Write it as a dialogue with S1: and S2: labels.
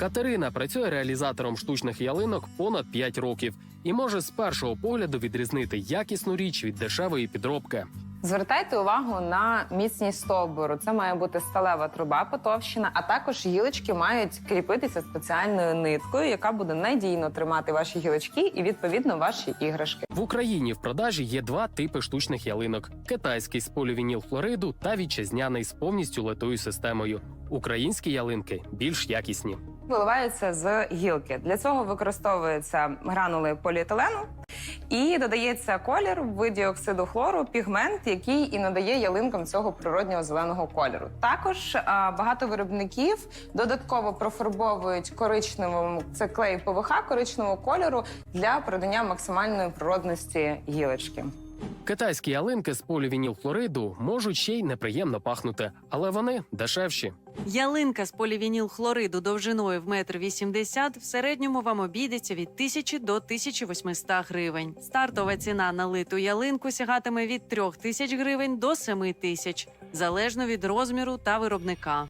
S1: Катерина працює реалізатором штучних ялинок понад 5 років і може з першого погляду відрізнити якісну річ від дешевої підробки.
S2: Звертайте увагу на міцність стовбуру. Це має бути сталева труба потовщена, а також гілочки мають кріпитися спеціальною ниткою, яка буде надійно тримати ваші гілочки і відповідно ваші іграшки.
S1: В Україні в продажі є два типи штучних ялинок: китайський з полівініл хлориду та вітчизняний з повністю литою системою. Українські ялинки більш якісні.
S2: Виливаються з гілки. Для цього використовуються гранули поліетилену і додається колір в виді оксиду хлору, пігмент, який і надає ялинкам цього природнього зеленого кольору. Також а, багато виробників додатково профарбовують коричневим це клей ПВХ коричневого кольору для придання максимальної природності гілочки.
S1: Китайські ялинки з полівініл хлориду можуть ще й неприємно пахнути, але вони дешевші.
S3: Ялинка з полівініл хлориду довжиною в метр вісімдесят в середньому вам обійдеться від 1000 до 1800 гривень. Стартова ціна на литу ялинку сягатиме від 3000 гривень до 7000, залежно від розміру та виробника.